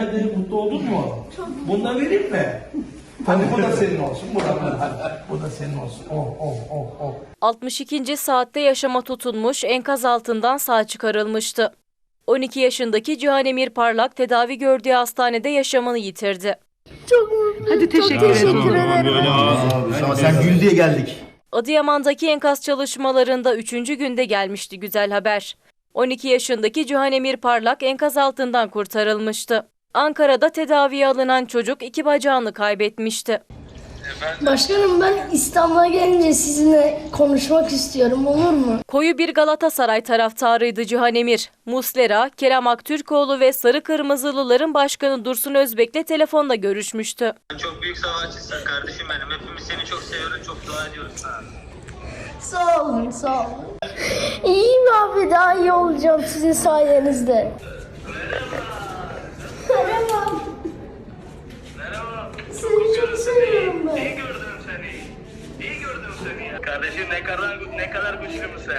Hadi mutlu oldun mu? Bunu da vereyim mi? Hadi bu da senin olsun. Bu da, bu da senin olsun. Oh oh oh oh. 62. saatte yaşama tutunmuş enkaz altından sağ çıkarılmıştı. 12 yaşındaki Cihan Emir Parlak tedavi gördüğü hastanede yaşamını yitirdi. Hadi teşekkür ederim. Ama sen gül diye geldik. Adıyaman'daki enkaz çalışmalarında 3. günde gelmişti güzel haber. 12 yaşındaki Cihan Emir Parlak enkaz altından kurtarılmıştı. Ankara'da tedaviye alınan çocuk iki bacağını kaybetmişti. Başkanım ben İstanbul'a gelince sizinle konuşmak istiyorum olur mu? Koyu bir Galatasaray taraftarıydı Cihan Emir. Muslera, Kerem Aktürkoğlu ve Sarı Kırmızılıların başkanı Dursun Özbek'le telefonda görüşmüştü. Çok büyük savaşçısın kardeşim benim. Hepimiz seni çok seviyoruz, çok dua ediyoruz sana. Sağ olun sağ olun. İyiyim abi daha iyi olacağım sizin sayenizde. Merhaba. Merhaba. Seni çok seviyorum ben. İyi gördüm seni. İyi gördüm seni ya. Kardeşim ne kadar ne kadar güçlü müsün?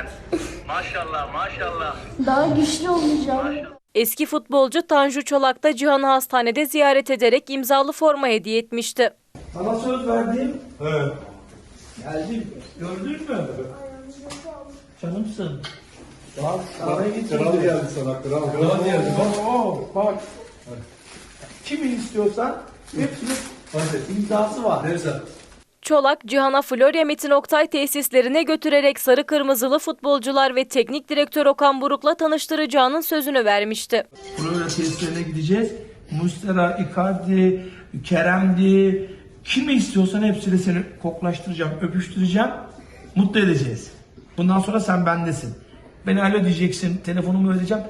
Maşallah, maşallah. Daha güçlü olacağım. Eski futbolcu Tanju Çolak da Cihan'ı hastanede ziyaret ederek imzalı forma hediye etmişti. Sana söz verdim. Evet. Geldim. Gördün mü? Canımsın. Bak sana getirdim. Kral geldi sana kral. Kral geldi. Bak, oh, bak. Kimi istiyorsan hepsinin imzası var. Neyse. Çolak, Cihan'a Florya Metin Oktay tesislerine götürerek sarı kırmızılı futbolcular ve teknik direktör Okan Buruk'la tanıştıracağının sözünü vermişti. Florya tesislerine gideceğiz. Mustera, Icardi, Kerem'di. Kimi istiyorsan hepsiyle seni koklaştıracağım, öpüştüreceğim. Mutlu edeceğiz. Bundan sonra sen bendesin. Beni alo diyeceksin, telefonumu ödeyeceğim.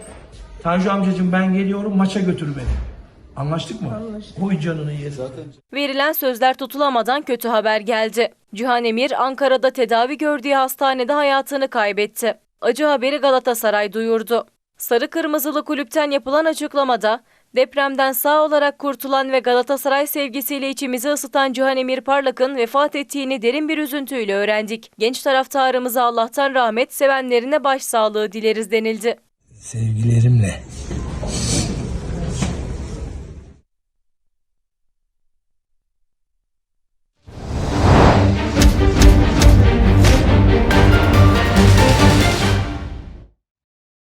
Tanju amcacığım ben geliyorum, maça götür beni. Anlaştık mı? Anlaştık. Oy canını yeri. Zaten. Verilen sözler tutulamadan kötü haber geldi. Cihan Emir, Ankara'da tedavi gördüğü hastanede hayatını kaybetti. Acı haberi Galatasaray duyurdu. Sarı Kırmızılı kulüpten yapılan açıklamada, depremden sağ olarak kurtulan ve Galatasaray sevgisiyle içimizi ısıtan Cihan Emir Parlak'ın vefat ettiğini derin bir üzüntüyle öğrendik. Genç taraftarımıza Allah'tan rahmet, sevenlerine başsağlığı dileriz denildi sevgilerimle.